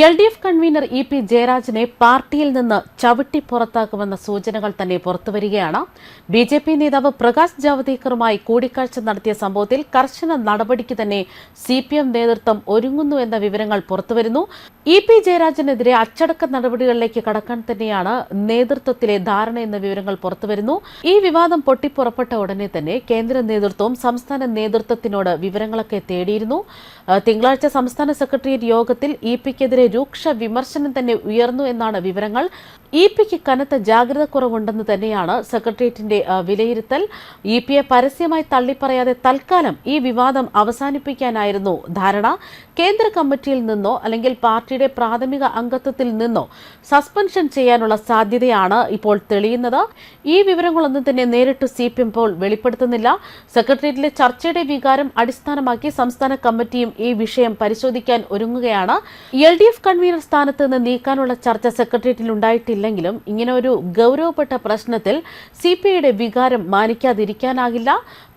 L D F convener E P ജയരാജനെ പാർട്ടിയിൽ നിന്ന് ചവിട്ടി പുറത്താക്കുമെന്ന സൂചനകൾ തന്നെ പുറത്തുവരികയാണ്. ബി ജെ പി നേതാവ് പ്രകാശ് ജാവ്ദേക്കറുമായി കൂടിക്കാഴ്ച നടത്തിയ സംഭവത്തിൽ കർശന നടപടിക്ക് തന്നെ സി പി എം നേതൃത്വം ഒരുങ്ങുന്നു എന്ന വിവരങ്ങൾ പുറത്തുവരുന്നു. ഇ പി ജയരാജനെതിരെ അച്ചടക്ക നടപടികളിലേക്ക് കടക്കാൻ തന്നെയാണ് നേതൃത്വത്തിലെ ധാരണ എന്ന വിവരങ്ങൾ പുറത്തുവരുന്നു. ഈ വിവാദം പൊട്ടിപ്പുറപ്പെട്ട ഉടനെ തന്നെ കേന്ദ്ര നേതൃത്വവും സംസ്ഥാന നേതൃത്വത്തിനോട് വിവരങ്ങളൊക്കെ തേടിയിരുന്നു. തിങ്കളാഴ്ച സംസ്ഥാന സെക്രട്ടേറിയറ്റ് യോഗത്തിൽ ഇ പിക്കെതിരെ രൂക്ഷ വിമർശനം തന്നെ ഉയർന്നു എന്നാണ് വിവരങ്ങൾ. ഇ പിക്ക് കനത്ത ജാഗ്രത കുറവുണ്ടെന്ന് തന്നെയാണ് സെക്രട്ടേറിയറ്റിന്റെ വിലയിരുത്തൽ. ഇ പിയെ പരസ്യമായി തള്ളിപ്പറയാതെ തൽക്കാലം ഈ വിവാദം അവസാനിപ്പിക്കാനായിരുന്നു ധാരണ. കേന്ദ്ര കമ്മിറ്റിയിൽ നിന്നോ അല്ലെങ്കിൽ പാർട്ടിയുടെ പ്രാഥമിക അംഗത്വത്തിൽ നിന്നോ സസ്പെൻഷൻ ചെയ്യാനുള്ള സാധ്യതയാണ് ഇപ്പോൾ തെളിയുന്നത്. ഈ വിവരങ്ങളൊന്നും തന്നെ നേരിട്ട് സി പി എം ഇപ്പോൾ വെളിപ്പെടുത്തുന്നില്ല. സെക്രട്ടേറിയറ്റിലെ ചർച്ചയുടെ വികാരം അടിസ്ഥാനമാക്കി സംസ്ഥാന കമ്മിറ്റിയും ഈ വിഷയം പരിശോധിക്കാൻ ഒരുങ്ങുകയാണ്. എൽ ഡി എഫ് കൺവീനർ സ്ഥാനത്ത് നിന്ന് നീക്കാനുള്ള ചർച്ച സെക്രട്ടേറിയറ്റിൽ ഉണ്ടായിട്ടില്ലെങ്കിലും ഇങ്ങനെ ഒരു ഗൗരവപ്പെട്ട പ്രശ്നത്തിൽ സി പി ഐയുടെ വികാരം മാനിക്കാതിരിക്കാനാകില്ല.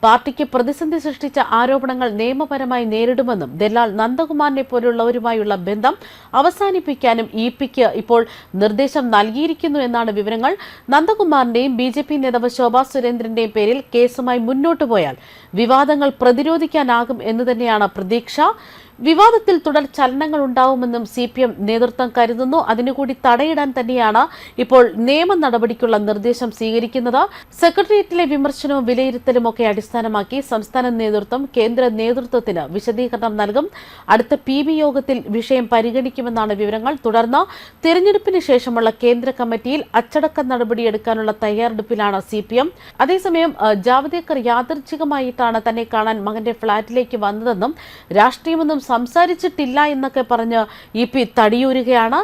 പാർട്ടിക്ക് പ്രതിസന്ധി സൃഷ്ടിച്ച ആരോപണങ്ങൾ നിയമപരമായി നേരിടുമെന്നും ദല്ലാൽ നന്ദകുമാറിനെ പോലുള്ളവരുമായുള്ള ബന്ധം അവസാനിപ്പിക്കാനും ഇ പിക്ക് ഇപ്പോൾ നിർദ്ദേശം നൽകിയിരിക്കുന്നു എന്നാണ് വിവരങ്ങൾ. നന്ദകുമാറിന്റെയും ബി ജെ പി നേതാവ് ശോഭാ സുരേന്ദ്രന്റെയും പേരിൽ കേസുമായി മുന്നോട്ടു പോയാൽ വിവാദങ്ങൾ പ്രതിരോധിക്കാനാകും എന്ന് തന്നെയാണ് പ്രതീക്ഷ. വിവാദത്തിൽ തുടർ ചലനങ്ങൾ ഉണ്ടാവുമെന്നും സി പി എം നേതൃത്വം കരുതുന്നു. അതിനുകൂടി തടയിടാൻ തന്നെയാണ് ഇപ്പോൾ നിയമ നടപടിക്കുള്ള നിർദ്ദേശം സ്വീകരിക്കുന്നത്. സെക്രട്ടേറിയറ്റിലെ വിമർശനവും വിലയിരുത്തലും ഒക്കെ അടിസ്ഥാനമാക്കി സംസ്ഥാന നേതൃത്വം കേന്ദ്ര നേതൃത്വത്തിന് വിശദീകരണം നൽകും. അടുത്ത പി ബി യോഗത്തിൽ വിഷയം പരിഗണിക്കുമെന്നാണ് വിവരങ്ങൾ. തുടർന്ന് തിരഞ്ഞെടുപ്പിന് ശേഷമുള്ള കേന്ദ്ര കമ്മിറ്റിയിൽ അച്ചടക്ക നടപടിയെടുക്കാനുള്ള തയ്യാറെടുപ്പിലാണ് സി പി എം. അതേസമയം ജാവദേക്കർ യാദർച്ഛികമായിട്ടാണ് തന്നെ കാണാൻ മകന്റെ ഫ്ളാറ്റിലേക്ക് വന്നതെന്നും രാഷ്ട്രീയമൊന്നും സംസാരിച്ചിട്ടില്ല എന്നൊക്കെ പറഞ്ഞ് ഇ പി തടിയൂരുകയാണ്.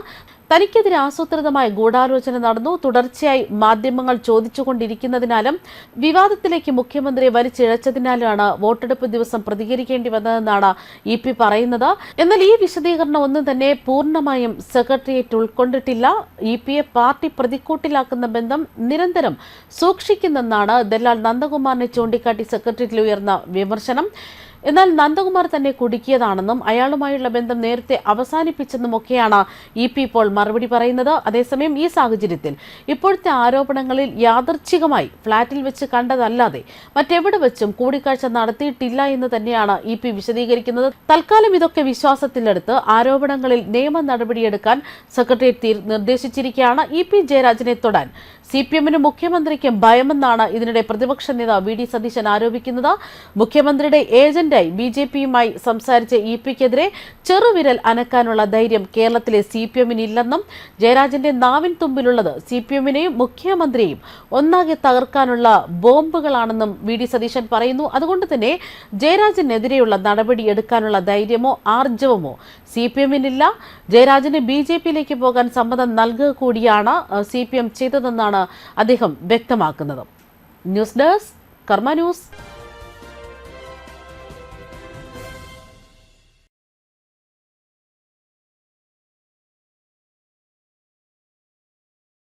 തനിക്കെതിരെ ആസൂത്രിതമായ ഗൂഢാലോചന നടന്നു. തുടർച്ചയായി മാധ്യമങ്ങൾ ചോദിച്ചുകൊണ്ടിരിക്കുന്നതിനാലും വിവാദത്തിലേക്ക് മുഖ്യമന്ത്രി വലിച്ചിഴച്ചതിനാലാണ് വോട്ടെടുപ്പ് ദിവസം പ്രതികരിക്കേണ്ടി വന്നതെന്നാണ് ഇ പി പറയുന്നത്. എന്നാൽ ഈ വിശദീകരണം ഒന്നും തന്നെ പൂർണമായും സെക്രട്ടേറിയറ്റ് ഉൾക്കൊണ്ടിട്ടില്ല. ഇ പിയെ പാർട്ടി പ്രതിക്കൂട്ടിലാക്കുന്ന ബന്ധം നിരന്തരം സൂക്ഷിക്കുന്നെന്നാണ് ദല്ലാൽ നന്ദകുമാറിനെ ചൂണ്ടിക്കാട്ടി സെക്രട്ടേറിയറ്റിൽ ഉയർന്ന വിമർശനം. എന്നാൽ നന്ദകുമാർ തന്നെ കുടുക്കിയതാണെന്നും അയാളുമായുള്ള ബന്ധം നേരത്തെ അവസാനിപ്പിച്ചെന്നുമൊക്കെയാണ് ഇ പി ഇപ്പോൾ മറുപടി പറയുന്നത്. അതേസമയം ഈ സാഹചര്യത്തിൽ ഇപ്പോഴത്തെ ആരോപണങ്ങളിൽ യാദർച്ഛികമായി ഫ്ളാറ്റിൽ വെച്ച് കണ്ടതല്ലാതെ മറ്റെവിടെ വെച്ചും കൂടിക്കാഴ്ച നടത്തിയിട്ടില്ല എന്ന് തന്നെയാണ് ഇ പി വിശദീകരിക്കുന്നത്. തൽക്കാലം ഇതൊക്കെ വിശ്വാസത്തിലെടുത്ത് ആരോപണങ്ങളിൽ നിയമ നടപടിയെടുക്കാൻ സെക്രട്ടേറിയറ്റ് നിർദ്ദേശിച്ചിരിക്കുകയാണ്. ഇ പി ജയരാജനെ തൊടാൻ സി പി എമ്മിനും മുഖ്യമന്ത്രിക്കും ഭയമെന്നാണ് ഇതിനിടെ പ്രതിപക്ഷ നേതാവ് വി ഡി സതീശൻ ആരോപിക്കുന്നത്. മുഖ്യമന്ത്രിയുടെ ഏജന്റായി ബി ജെ പിയുമായി സംസാരിച്ച ഇ പിക്കെതിരെ ചെറുവിരൽ അനക്കാനുള്ള ധൈര്യം കേരളത്തിലെ സി പി എമ്മിനില്ലെന്നും ജയരാജന്റെ നാവിൻ തുമ്പിലുള്ളത് സി പി എമ്മിനെയും മുഖ്യമന്ത്രിയെയും ഒന്നാകെ തകർക്കാനുള്ള ബോംബുകളാണെന്നും വി ഡി സതീശൻ പറയുന്നു. അതുകൊണ്ട് തന്നെ ജയരാജനെതിരെയുള്ള നടപടി എടുക്കാനുള്ള ധൈര്യമോ ആർജവമോ സി പി എമ്മിനില്ല. ജയരാജന് ബി ജെ പിയിലേക്ക് പോകാൻ സമ്മതം നൽകുക കൂടിയാണ് സി പി എം ചെയ്തതെന്നാണ് അദ്ദേഹം വ്യക്തമാക്കുന്നത്. News desk Karma news.